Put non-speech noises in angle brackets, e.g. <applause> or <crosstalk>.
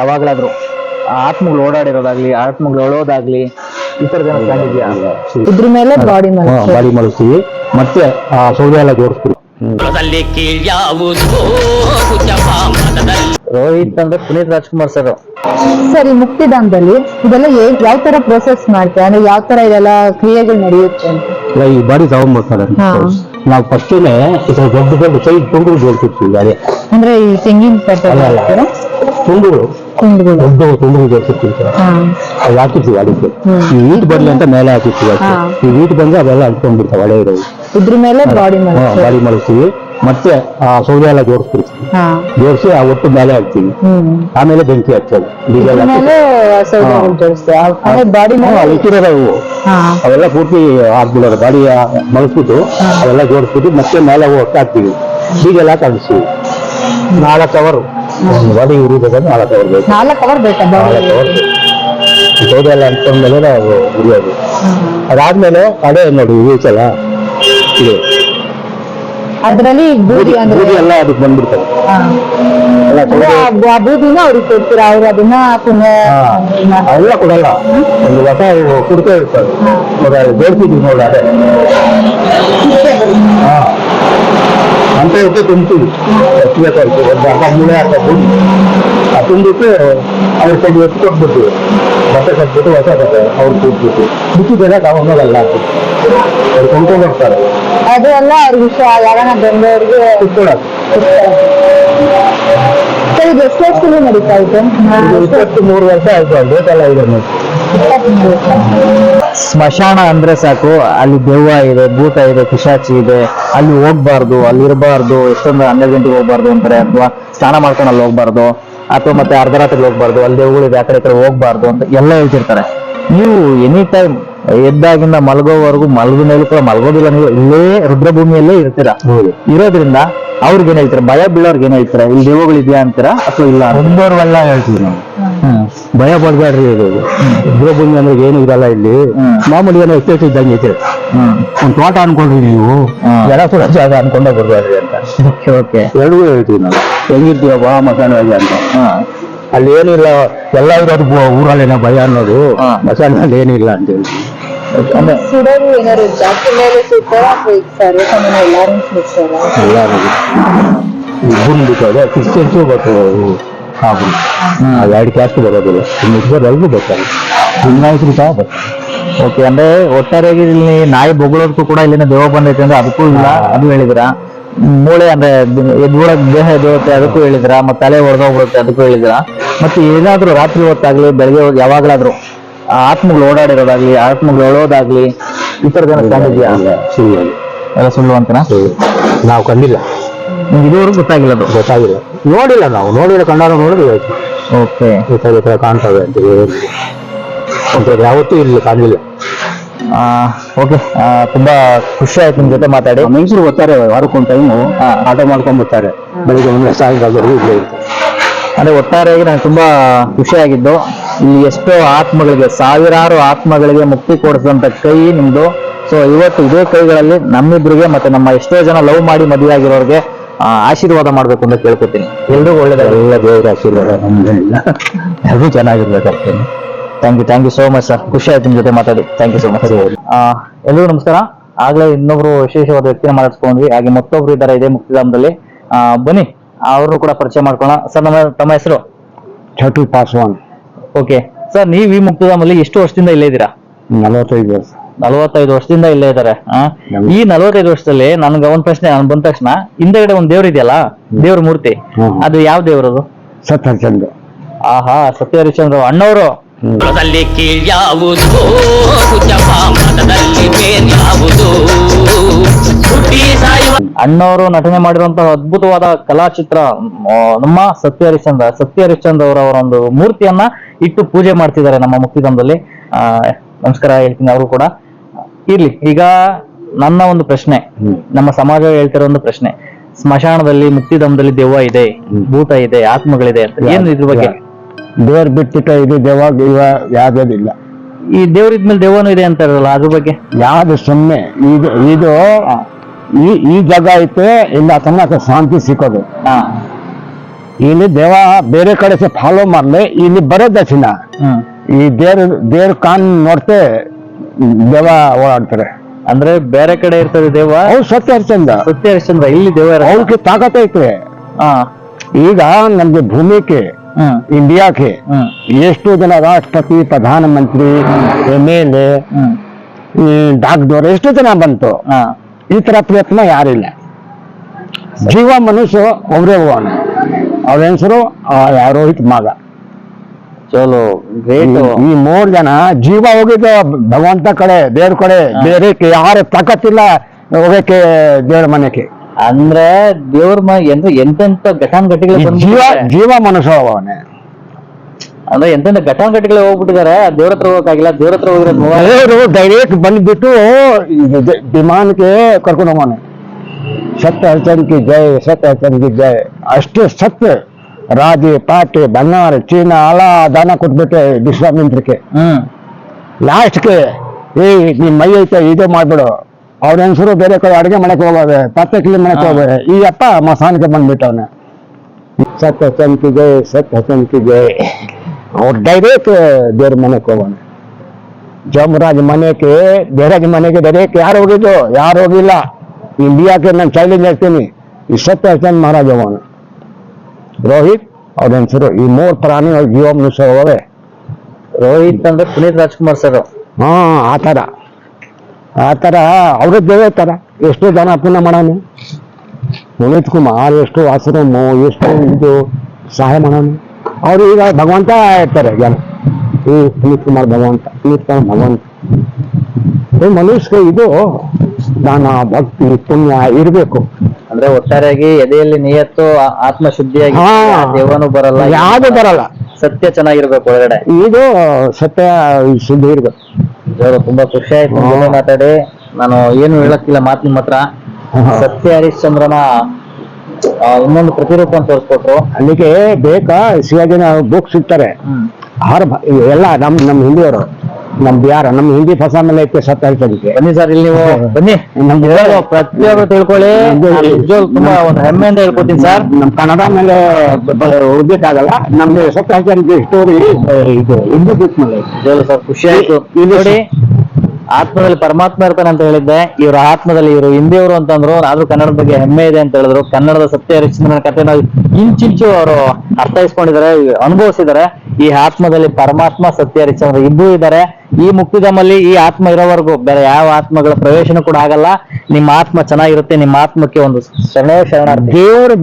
ಯಾವಾಗ್ಲಾದ್ರು. ಆತ್ಮಗಳು ಓಡಾಡಿರೋದಾಗ್ಲಿ ಆತ್ಮಗಳು ಹೇಳೋದಾಗ್ಲಿ ಈ ತರದ ಕಂಡಿದ್ಯಾ? ಇದ್ರ ಮೇಲೆ ಬಾಡಿ ಬಾಡಿ ಮಲಸ್ತೀವಿ. ಮತ್ತೆ ಆ ಸೌದೆ ಎಲ್ಲ ಜೋಡಿಸ್ತೀವಿ. ರೋಹಿತ್ ಅಂದ್ರೆ ಪುನೀತ್ ರಾಜ್ಕುಮಾರ್ ಸರ್ ಸರಿ ಮುಕ್ತಿಧಾಮದಲ್ಲಿ ಇದೆಲ್ಲ ಯಾವ ತರ ಪ್ರೋಸೆಸ್ ಮಾಡ್ತಾರೆ ಅಂದ್ರೆ ಯಾವ ತರ ಇದೆಲ್ಲ ಕ್ರಿಯೆಗಳು ನಡೆಯುತ್ತೆ ಅಂತ? ಇಲ್ಲ ಈ ಬಾಡಿ ತಗೊಂಡ್ಬರ್ತಾರೆ. ನಾವು ಫಸ್ಟೇನೆ ದೊಡ್ಡ ದೊಡ್ಡ ಸೈಜ್ ಜೋಡಿಸಿರ್ತೀವಿ ಅದೇ. ಅಂದ್ರೆ ಈ ತೆಂಗಿನ ಪೆಟ್ಟ ಅಲ್ಲ, ಅಲ್ಲ. ಹಾಕ್ತೀರಾ? ತುಂಡುಗಳು. ತುಂಡುಗಳು. ದೊಡ್ಡ ತುಂಡುಗಳು ಜೋಡಿಸಿರ್ತೀವಿ ಸರ್ ಹಾ. ಅದು ಹಾಕಿರ್ತೀವಿ ಅಡಿಕೆ. ಈ ಬರ್ಲಿ ಅಂತ ಮೇಲೆ ಹಾಕಿರ್ತೀವಿ ಅಷ್ಟೇ ಹಾ. ಈ ವೀಟ್ ಬಂದ್ರೆ ಅವೆಲ್ಲ ಅಂಟ್ಕೊಂಡ್ಬಿಡ್ತಾವೆ ಹಳೆ ಇರೋದು ಇದ್ರ ಮೇಲೆ ಬಾಡಿ ಮನಸ್ಸು ಬಾಡಿ ಮಾಡಿಸ್ತೀವಿ ಮತ್ತೆ ಆ ಸೌದೆ ಎಲ್ಲ ಜೋಡಿಸ್ಬಿಡ್ತೀವಿ. ಹಾ. ಜೋಡಿಸಿ ಆ ಒಟ್ಟು ಮೇಲೆ ಹಾಕ್ತೀವಿ. ಹ್ಮ್. ಆಮೇಲೆ ಬೆಂಕಿ ಹಚ್ಚೋದು. ಡೀಸೆಲ್ ಇದ್ರ ಹಾಕಿ ಮೇಲೆ ಜೋಡಿಸ್ತೀವಿ. ಆಮೇಲೆ ಬಾಡಿ ಮೇಲೆ ಇಟ್ಟಿರೋದು ಅವು. ಹಾ. ಅವೆಲ್ಲ ಪೂರ್ತಿ ಹಾಕ್ಬಿಡೋದು. ಗಾಡಿ ಮಲಸ್ಬಿಟ್ಟು ಅವೆಲ್ಲ ಜೋಡಿಸ್ಬಿಟ್ಟು ಮತ್ತೆ ಮೇಲೆ ಒಟ್ಟು ಹಾಕ್ತೀವಿ. ಹೀಗೆಲ್ಲ ಕಳಿಸ್ತೀವಿ ನಾಲ್ಕು ಅವರು ಗಾಡಿ ಉರಿಬೇಕಾದ್ರೆ ನಾಲ್ಕು ಅವರ್ ಬೇಕು. ನಾಲ್ಕು ಅವರ್ ಬೇಕಾ ನಾಲ್ಕು ಬಾಡಿ ಅವರ್ ಸೌದೆ ಎಲ್ಲ ಅಂಟ್ಕೊಂಡ್ಮೇಲೆ ನಾವು ಉರಿಯೋದು. ಅದಾದ್ಮೇಲೆ ಅದೇ ನೋಡಿ ಈಚಲ್ಲ ಇದು ಅದ್ರಲ್ಲಿ ಬೂದಿ ಬೂದಿ ಅಂದ್ರೆ ಬೂದಿ ಎಲ್ಲ ಅದಕ್ಕೆ ಬಂದ್ಬಿಡ್ತದೆ. ಹಾ. ಎಲ್ಲ ಅಂದ್ರೆ ಸೌದೆ ಆ ಬೂದಿನ ಅವ್ರಿಗೆ ಕೊಡ್ತೀರಾ? ಅವ್ರು ಅದನ್ನ ಪುನಃ ಹಾ, ಅವೆಲ್ಲ ಕೊಡಲ್ಲ. ಒಂದು ಹೊಸ ಕುಡ್ಕೆ ಇರ್ತದೆ. ನೋಡಿ ಅದು ಜೋಡಿಸಿದ್ವಿ ನೋಡಿ ಅದೇ. ಹಾ ಅಂತ ಇರುತ್ತೆ ತುಂಬ್ತೀವಿ ಎಷ್ಟು ಬೇಕಾಯ್ತು ಒಂದು ಅರ್ಧ ಮೂಳೆ ಅರ್ಧ ಬೂದಿ ಆ ತುಂಬಿಟ್ಟು ಅವ್ರ ಕೈಗೆ ಎತ್ತು ಕೊಟ್ಬಿಡ್ತೀವಿ ಬಟ್ಟೆ ಕಟ್ಬಿಟ್ಟು ಹೊಸ ಬಟ್ಟೆ ಅವ್ರು ಕೂತ್ಬಿಟ್ಟು ಬಿಟ್ಟಿದ್ದಾರೆ ನಾವು ಅನ್ನೋದಲ್ಲ ಅವ್ರು ಕೊಂಡ್ಕೊಂಡು ಬರ್ತಾರೆ ಅದು ಎಲ್ಲ ಅವ್ರಿಗೆ ಇಷ್ಟ ಯಾವಾಗ ಬಂದವ್ರಿಗೆ ಕುತ್ಕೊಳ್ಳೋದು ಸರ್ ಇದು ಎಷ್ಟು ವರ್ಷದಲ್ಲಿ ನಡೀತಾ ಇದೆ ಇದು ಇಪ್ಪತ್ತು ಮೂರು ವರ್ಷ ಆಯ್ತು ಡೇಟ್ ಎಲ್ಲ ಇದೆ ನೋಡಿ ಇಪ್ಪತ್ಮೂರು ವರ್ಷ. ಸ್ಮಶಾನ ಅಂದ್ರೆ ಸಾಕು ಅಲ್ಲಿ ದೆವ್ವ ಇದೆ ಭೂತ ಇದೆ ಪಿಶಾಚಿ ಇದೆ ಅಲ್ಲಿ ಹೋಗ್ಬಾರ್ದು ಅಲ್ಲಿ ಇರಬಾರ್ದು ಎಷ್ಟೊಂದು ಹನ್ನೆರಡು ಗಂಟೆಗೆ ಹೋಗ್ಬಾರ್ದು ಅಂತಾರೆ ಅಥವಾ ಸ್ನಾನ ಮಾಡ್ಕೊಂಡು ಅಲ್ಲಿ ಹೋಗ್ಬಾರ್ದು ಅಥವಾ ಮತ್ತೆ ಅರ್ಧರಾತ್ರಿಗೆ ಹೋಗ್ಬಾರ್ದು ಅಲ್ಲಿ ದೆವ್ವಗಳಿದೆ ಆ ಕಡೆ ಕಡೆ ಹೋಗ್ಬಾರ್ದು ಅಂತ ಎಲ್ಲ ಹೇಳ್ತಿರ್ತಾರೆ. ನೀವು ಎನಿ ಟೈಮ್ ಎದ್ದಾಗಿಂದ ಮಲಗೋವರೆಗೂ ಮಲಗ ಮೇಲೆ ಕೂಡ ಮಲಗೋದಿಲ್ಲ ನೀವು ಇಲ್ಲೇ ರುದ್ರಭೂಮಿಯಲ್ಲೇ ಇರ್ತೀರಾ. ಇರೋದ್ರಿಂದ ಅವ್ರಿಗೆ ಏನ್ ಹೇಳ್ತೀರಾ? ಭಯ ಬೀಳೋರ್ಗೆ ಏನ್ ಹೇಳ್ತಾರೆ? ಇಲ್ಲಿ ದೆವ್ವಗಳಿದೆಯಾ ಅಂತೀರಾ ಅಥವಾ ಇಲ್ಲ ಹೇಳ್ತೀವಿ ನಾವು. ಭಯ ಪಡ್ಬೇಡ್ರಿ ಇದು. ಭೂಮಿ ಅಂದ್ರೆ ಏನು ಇರಲ್ಲ ಇಲ್ಲಿ? ಹ್ಮ್. ಮಾಮೂಲಿ ಏನೋ ಎಸ್ಟೇಟ್ ಇದ್ದಂಗೆ ಐತೆ ಹ್ಮ್. ಒಂದು ತೋಟ ಅನ್ಕೊಂಡ್ರಿ ನೀವು. ಜನ ಸುಡ ಜಾಗ ಅನ್ಕೊಂಡೇ ಬರ್ಬೇಡ್ರಿ ಅಂತ. Okay okay. ಎರಡೂ ಹೇಳ್ತೀವಿ ನಾವು. ಹೆಂಗಿರ್ತೀವ ಬಾ ಮಸಾಣವಾಗಿ ಅಂತ. ಹಾ. ಅಲ್ಲಿ ಏನಿಲ್ಲ ಎಲ್ಲ ಇರೋದು ಊರಲ್ಲೇನೋ ಭಯ ಅನ್ನೋದು. ಮಸಾನಲ್ಲಿ ಏನಿಲ್ಲ ಅಂತ ಹೇಳಿ ಜಾಸ್ತಿ ಮೇಲೆ ಎಲ್ಲಾರು ಸುಡ್ತಾರ ಕ್ರಿಶ್ಚಿಯನ್ಸು ಬರ್ತದೆ ಅದು ಎರಡು ಕ್ಯಾಸ್ಟ್ ಬರೋದಿಲ್ಲ. ಎಲ್ಗೂ ಬರ್ತಾರೆ ಲಿಂಗಾಯತರು ಸಹ ಬರ್ತಾರೆ ಓಕೆ ಅಂದ್ರೆ ಒಟ್ಟಾರೆಯಾಗಿ ಇಲ್ಲಿ ನಾಯಿ ಬೊಗಳೋದಕ್ಕೂ ಕೂಡ ಇಲ್ಲಿನ ದೇವ ಬಂದೈತೆ ಅಂದ್ರೆ ಅದಕ್ಕೂ ಇಲ್ಲ ಅದು ಹೇಳಿದ್ರ ಮೂಳೆ ಅಂದ್ರೆ ಮೂಳೆ ದೇಹ ಎದುರುತ್ತೆ ಅದಕ್ಕೂ ಹೇಳಿದ್ರ ಮತ್ತೆ ತಲೆ ಹೊಡೆದೋಗ್ಬಿಡುತ್ತೆ ಅದಕ್ಕೂ ಹೇಳಿದ್ರ ಮತ್ತೆ ಏನಾದ್ರೂ ರಾತ್ರಿ ಹೊತ್ತಾಗ್ಲಿ ಬೆಳಗ್ಗೆ ಯಾವಾಗ್ಲಾದ್ರೂ ಆ ಆತ್ಮಗಳು ಓಡಾಡಿರೋದಾಗ್ಲಿ ಆತ್ಮಗಳು ಹೇಳೋದಾಗ್ಲಿ ಈ ತರದ ಎಲ್ಲ ಸುಳ್ಳು ಅಂತನಾ. ನಾವು ಕಂಡಿಲ್ಲ. ಇದುವರೆಗೂ ಗೊತ್ತಾಗಿಲ್ಲ ಅದು. ಗೊತ್ತಾಗಿಲ್ಲ. ನೋಡಿಲ್ಲ ನಾವು. ನೋಡಿಲ್ಲ ಕಣ್ಣಾರ ನೋಡಿದ್ರೆ. ಓಕೆ. ಈ ಥರ ಈ ಥರ ಕಾಣ್ತವೆ ಅಂತ ಹೇಳಿ. ಯಾವತ್ತೂ ಇಲ್ಲಿ ಕಾಣಲಿಲ್ಲ. ಓಕೆ ತುಂಬಾ ಖುಷಿ ಆಯ್ತು ನಿಮ್ ಜೊತೆ ಮಾತಾಡಿ. ಮೈಸೂರು ಬರ್ತಾರೆ ವಾರಕ್ಕೊಂದು ಟೈಮು ಆಟೋ ಮಾಡ್ಕೊಂಡ್ ಬರ್ತಾರೆ. ಬೆಳಿಗ್ಗೆ ಒಂದು ಸಾಯಂಕಾಲದವರೆಗೂ ಇಲ್ಲೇ ಇರ್ತಾರೆ. ಅಂದ್ರೆ ಒಟ್ಟಾರೆಯಾಗಿ ನಾನು ತುಂಬಾ ಖುಷಿಯಾಗಿದ್ದು ಇಲ್ಲಿ ಎಷ್ಟೋ ಆತ್ಮಗಳಿಗೆ ಸಾವಿರಾರು ಆತ್ಮಗಳಿಗೆ ಮುಕ್ತಿ ಕೊಡಿಸಿದಂತ ಕೈ ನಿಮ್ದು. ಸೊ ಇವತ್ತು ಇದೇ ಕೈಗಳಲ್ಲಿ ನಮ್ಮಿಬ್ರಿಗೆ ಮತ್ತೆ ನಮ್ಮ ಎಷ್ಟೋ ಜನ ಲವ್ ಮಾಡಿ ಮದುವೆ ಆಗಿರೋರಿಗೆ ಆಶೀರ್ವಾದ ಮಾಡ್ಬೇಕು ಅಂತ ಕೇಳ್ಕೊತೀನಿ. ಎಲ್ರಿಗೂ ಒಳ್ಳೇದ ಎಲ್ಲ ದೇವರ ಆಶೀರ್ವಾದ ನಮ್ದೇನಿಲ್ಲ ಎಲ್ಲರೂ ಚೆನ್ನಾಗಿರ್ಬೇಕಷ್ಟೇ thank you thank you so much sir ಖುಷಿ ಆಯ್ತು ನಿಮ್ ಜೊತೆ ಮಾತಾಡಿ. ಥ್ಯಾಂಕ್ ಯು ಸೋ ಮಚ್ ಎಲ್ರಿಗೂ ನಮಸ್ಕಾರ. ಆಗ್ಲೇ ಇನ್ನೊಬ್ರು ವಿಶೇಷವಾದ ವ್ಯಕ್ತಿನ ಮಾತಾಡ್ಸ್ಕೊಂಡ್ವಿ. ಹಾಗೆ ಮತ್ತೊಬ್ರು ಇದ್ದಾರೆ ಇದೇ ಮುಕ್ತಿಧಾಮದಲ್ಲಿ. ಬನ್ನಿ ಅವ್ರನ್ನು ಕೂಡ ಪರಿಚಯ ಮಾಡ್ಕೊಳ್ಳೋಣ. ಸರ್ ನಮ್ಮ ತಮ್ಮ ಹೆಸರು? ಚಟು ಪಾಸ್ವಾನ್ ಓಕೆ ಸರ್ ನೀವು ಈ ಮುಕ್ತಿಧಾಮಲ್ಲಿ ಎಷ್ಟು ವರ್ಷದಿಂದ ಇಲ್ಲೇ ಇದ್ದೀರಾ? ನಲವತ್ತೈದು ವರ್ಷ. ನಲವತ್ತೈದು ವರ್ಷದಿಂದ ಇಲ್ಲೇ ಇದ್ದಾರೆ ಆ? ಈ ನಲವತ್ತೈದು ವರ್ಷದಲ್ಲಿ ನನ್ಗೆ ಒಂದ್ ಪ್ರಶ್ನೆ ನಾನು ಬಂದ ತಕ್ಷಣ ಹಿಂದೆಗಡೆ ಒಂದ್ ದೇವ್ರ ಇದೆಯಲ್ಲ ದೇವ್ರ ಮೂರ್ತಿ. ಅದು ಯಾವ ದೇವ್ರದು ಸತ್ಯಹರಿಚಂದ್ರ ಆಹಾ ಸತ್ಯ ಹರಿಶ್ಚಂದ್ರ ಅಣ್ಣವರು ಅಣ್ಣವರು ನಟನೆ ಮಾಡಿರುವಂತಹ ಅದ್ಭುತವಾದ ಕಲಾಚಿತ್ರ ನಮ್ಮ ಸತ್ಯ ಹರಿಶ್ಚಂದ್ರ ಸತ್ಯ ಹರಿಶ್ಚಂದ್ರ ಅವರ ಅವರ ಒಂದು ಮೂರ್ತಿಯನ್ನ ಇಟ್ಟು ಪೂಜೆ ಮಾಡ್ತಿದ್ದಾರೆ ನಮ್ಮ ಮುಕ್ತಿಧಾಮದಲ್ಲಿ. ಆ, ನಮಸ್ಕಾರ ಹೇಳ್ತೀನಿ ಅವರು ಕೂಡ. ಇರ್ಲಿ ಈಗ ನನ್ನ ಒಂದು ಪ್ರಶ್ನೆ ನಮ್ಮ ಸಮಾಜ ಹೇಳ್ತಿರೋ ಒಂದು ಪ್ರಶ್ನೆ ಸ್ಮಶಾನದಲ್ಲಿ ಮುಕ್ತಿಧಾಮದಲ್ಲಿ ದೆವ್ವ ಇದೆ ಭೂತ ಇದೆ ಆತ್ಮಗಳಿದೆ ಅಂತ ಏನು ಇದ್ರ ಬಗ್ಗೆ? ದೇವ್ರ ಬಿಟ್ಟಿಟ್ಟ ಇದು ದೆವ್ವ ಇವ ಯಾವ್ದಿಲ್ಲ ಈ ದೇವ್ರಿದ್ಮೇಲೆ ದೆವ್ವನೂ ಇದೆ ಅಂತ ಇರಲ್ಲ ಅದ್ರ ಬಗ್ಗೆ? ಯಾವ್ದು ಸುಮ್ಮನೆ ಇದು ಇದು ಈ ಈ ಜಾಗ ಐತೆ ಇಲ್ಲ ತನಕ ಶಾಂತಿ ಸಿಕ್ಕೋದು. ಹಾ. ಇಲ್ಲಿ ದೇವ ಬೇರೆ ಕಡೆ ಸೆ ಫಾಲೋ ಮಾಡಲಿ ಇಲ್ಲಿ ಬರೋ ಹ್ಮ್. ಈ ದೇವ್ರ ದೇವ್ರ ಕಾನ್ ನೋಡ್ತೆ ದೇವ ಓಡಾಡ್ತಾರೆ. ಅಂದ್ರೆ ಬೇರೆ ಕಡೆ ಇರ್ತದೆ ದೇವ? ಅವ್ರು ಸತ್ಯ ಹರಿಶ್ಚಂದ್ರ. ಸತ್ಯ ಹರಿಶ್ಚಂದ್ರ ಇಲ್ಲಿ ದೇವ. ಅವ್ರಿಗೆ ತಾಕತ್ ಐತೆ ಹಾ. ಈಗ ನಮ್ಗೆ ಭೂಮಿಕೆ ಇಂಡಿಯಾಕ್ಕೆ ಎಷ್ಟು ಜನ ರಾಷ್ಟ್ರಪತಿ ಪ್ರಧಾನಮಂತ್ರಿ ಎಂ ಎಲ್ ಎ ಡಾಕ್ಟರ್ ಎಷ್ಟು ಜನ ಬಂತು. ಈ ತರ ಪ್ರಯತ್ನ ಯಾರಿಲ್ಲ ಜೀವ ಮನುಷ್ಯ ಒಬ್ಬರೇ ಹೋಗೋಣ ಅವ್ರ ಹೆಸರು ರೋಹಿತ್ ಮಗ. ಚಲೋ ಗ್ರೇಟ್ ಈ- ಮೂರ್ ಜನ ಜೀವ ಹೋಗಿದ್ದು ಭಗವಂತ ಕಡೆ ದೇವ್ರ ಕಡೆ ಬೇರೆ ಯಾರು ತಾಕತ್ತಿಲ್ಲ ಹೋಗಕ್ಕೆ ದೇವ್ರ ಮನೆಗೆ. ಅಂದ್ರೆ ದೇವ್ರ ಮನೆ ಎಂತ ಎಂತೆಂತ ಘಟಾನುಘಟಿಗಳು ಜೀವ. ಜೀವ ಮನುಷ್ಯ ಅವನೇ. ಅಂದ್ರೆ ಎಂತೆಂತ ಘಟಾನುಘಟಿಗಳು ಹೋಗ್ಬಿಟ್ಟಿದ್ದಾರೆ ದೇವ್ರ ಹತ್ರ ಹೋಗಕ್ಕಾಗಿಲ್ಲ ದೇವ್ರ ಹತ್ರ ಹೋಗಿರೋದು ಡೈರೆಕ್ಟ್ ಬಂದ್ಬಿಟ್ಟು ವಿಮಾನಕ್ಕೆ ಕರ್ಕೊಂಡು ಹೋಗೋಣ ಸತ್ಯ ಹಚ್ಚಿ ಜಯ ಜೈ ಸತ್ಯ ಜಯ ಅಷ್ಟು ಸತ್ಯ ರಾಜಿ ಪಾಟಿ ಬಂಗಾರ ಚೀನಾ ಅಲ ದಾನ ಕೊಟ್ಬಿಟ್ಟೆ ವಿಶ್ವಾಮಿತ್ರಕ್ಕೆ ಲಾಸ್ಟ್ಗೆ ಏ ನಿಮ್ ಮೈ ಐತೆ ಇದು ಮಾಡ್ಬಿಡು. ಅವ್ರ ಹೆಂಗಸರು ಬೇರೆ ಕಡೆ ಅಡುಗೆ ಮಾಡಕ್ ಹೋಗೋದೆ ಪತ್ತೆ ಕ್ಲೀನ್ ಮಾಡಕ್ ಹೋಗೋದೆ ಈ ಅಪ್ಪ ಮಸಾನಕ್ಕೆ ಬಂದ್ಬಿಟ್ಟವನ. ಸತ್ಯ ಚಂಕಿಗೆ ಕಿ ಜೈ ಅವ್ರು ಡೈರೆಕ್ಟ್ ದೇವ್ರ ಮನೆಗೆ ಹೋಗೋಣ ಜಮರಾಜ್ ಮನೆಗೆ ದೇವರಾಜ್ ಮನೆಗೆ ಡೈರೆಕ್ಟ್ ಯಾರು ಹೋಗಿದ್ದು? ಯಾರು ಹೋಗಿಲ್ಲ. ಇಂಡಿಯಾಕ್ಕೆ ನಾನು ಚಾಲೆಂಜ್ ಹೇಳ್ತೀನಿ. ಈ ಸತ್ಯ ಚಂದ್ ಮಹಾರಾಜ್ ಹೋಗೋಣ ರೋಹಿತ್? ಅವ್ರ ಹೆಸರು ಈ ಮೂರು ಪ್ರಾಣಿ ಜೀವ ಮನುಷ್ಯ ಹೋಗವೆ ರೋಹಿತ್ ಅಂದ್ರೆ ಪುನೀತ್ ರಾಜ್ಕುಮಾರ್ ಸರ್ ಹಾ ಆ ಥರ. ಆ ಥರ ಅವ್ರದ್ದೇ ತರ. ಎಷ್ಟು ಜನ ಪುಣ್ಯ ಮಾಡೋನು. ಪುನೀತ್ ಕುಮಾರ್ ಎಷ್ಟು ಆಶ್ರಮ ಎಷ್ಟು ಇದು ಸಹಾಯ ಮಾಡೋನು. ಅವ್ರು ಈಗ ಭಗವಂತ ಇರ್ತಾರೆ ಜನ. ಈ ಪುನೀತ್ ಕುಮಾರ್ ಭಗವಂತ ಪುನೀತ್ ಕುಮಾರ್ ಭಗವಂತ. ಮನುಷ್ಯ ಇದು ದಾನ ಭಕ್ತಿ ಪುಣ್ಯ ಇರಬೇಕು. ಅಂದ್ರೆ ಒಟ್ಟಾರೆಯಾಗಿ ಎದೆಯಲ್ಲಿ ನಿಯತ್ತು ಆ- ಆತ್ಮ ಶುದ್ಧಿಯಾಗಿ ಹಾ. ದೇವನು ಬರಲ್ಲ. ಯಾವುದು ಬರಲ್ಲ. ಸತ್ಯ ಚೆನ್ನಾಗಿರ್ಬೇಕು ಒಳಗಡೆ. ಇದು ಸತ್ಯ ಸುದ್ದಿ ಇರ್ಬೇಕು. ತುಂಬಾ ಖುಷಿ ಆಯ್ತು ನಿಮ್ ಜೊತೆ ಮಾತಾಡಿ. ನಾನು ಏನು ಹೇಳಕ್ಕಿಲ್ಲ ಮಾತು ನಿಮ್ಮ ಹತ್ರ. ಸತ್ಯ ಹರಿಶ್ಚಂದ್ರನ ಆ, ಇನ್ನೊಂದು ಪ್ರತಿರೂಪ ತೋರಿಸ್ಕೊಟ್ರು. ಅಲ್ಲಿಗೆ ಬೇಕಾ ಶಿವಾಜಿನ ಬುಕ್ ಸಿಗ್ತಾರೆ ಆಹಾರ ಎಲ್ಲ ನಮ್ ನಮ್ಮ ಹಿಂದಿಯವರು. ನಮ್ ಬಿಹಾರ ನಮ್ಮ ಹಿಂದಿ ಭಾಷಾ ಮೇಲೆ ಐತೆ ಸತ್ತ ಹೇಳ್ತದಕ್ಕೆ ಬನ್ನಿ ಸರ್ ಇಲ್ಲಿ ನೀವು <laughs> ಬನ್ನಿ. ನಮ್ಗೆ ಹೇಳೋ ಪ್ರತಿಯೊಬ್ಬರು ತಿಳ್ಕೊಳ್ಳಿ. ತುಂಬಾ ಒಂದು ಹೆಮ್ಮೆಯಿಂದ ಹೇಳ್ಕೊತೀನಿ ಸರ್. ನಮ್ ಕನ್ನಡ ಮೇಲೆ ಓದ್ಬೇಕಾಗಲ್ಲ ನಮ್ಗೆ ಸತ್ತ ಹೇಳ್ತಾರೆ ಸ್ಟೋರಿ ಇದು ಹಿಂದಿ ಬುಕ್ ಮೇಲೆ. ಸರ್ ಖುಷಿ ಆಯ್ತು. ನೋಡಿ ಆತ್ಮದಲ್ಲಿ ಪರಮಾತ್ಮ ಇರ್ತಾನೆ ಅಂತ ಹೇಳಿದ್ದೆ. ಇವರು ಆತ್ಮದಲ್ಲಿ ಇವರು ಹಿಂದಿಯವರು ಅಂತಂದ್ರು, ಆದ್ರೂ ಕನ್ನಡದ ಬಗ್ಗೆ ಹೆಮ್ಮೆ ಇದೆ ಅಂತ ಹೇಳಿದ್ರು. ಕನ್ನಡದ ಸತ್ಯ ಹರಿಶ್ಚಂದ್ರನ ಕಥೆನ ಇಂಚಿಂಚು ಅವರು ಅರ್ಥೈಸ್ಕೊಂಡಿದ್ದಾರೆ, ಅನುಭವಿಸಿದ್ದಾರೆ. ಈ ಆತ್ಮದಲ್ಲಿ ಪರಮಾತ್ಮ ಸತ್ಯ ಹರಿಶ್ಚಂದ್ರ ಇಬ್ಬರು ಇದ್ದಾರೆ. ಈ ಮುಕ್ತಿಧಾಮಲ್ಲಿ ಈ ಆತ್ಮ ಇರೋವರೆಗೂ ಬೇರೆ ಯಾವ ಆತ್ಮಗಳ ಪ್ರವೇಶನೂ ಕೂಡ ಆಗಲ್ಲ. ನಿಮ್ಮ ಆತ್ಮ ಚೆನ್ನಾಗಿರುತ್ತೆ, ನಿಮ್ಮ ಆತ್ಮಕ್ಕೆ ಒಂದು ಶರಣ ಶರಣ ದೇವರು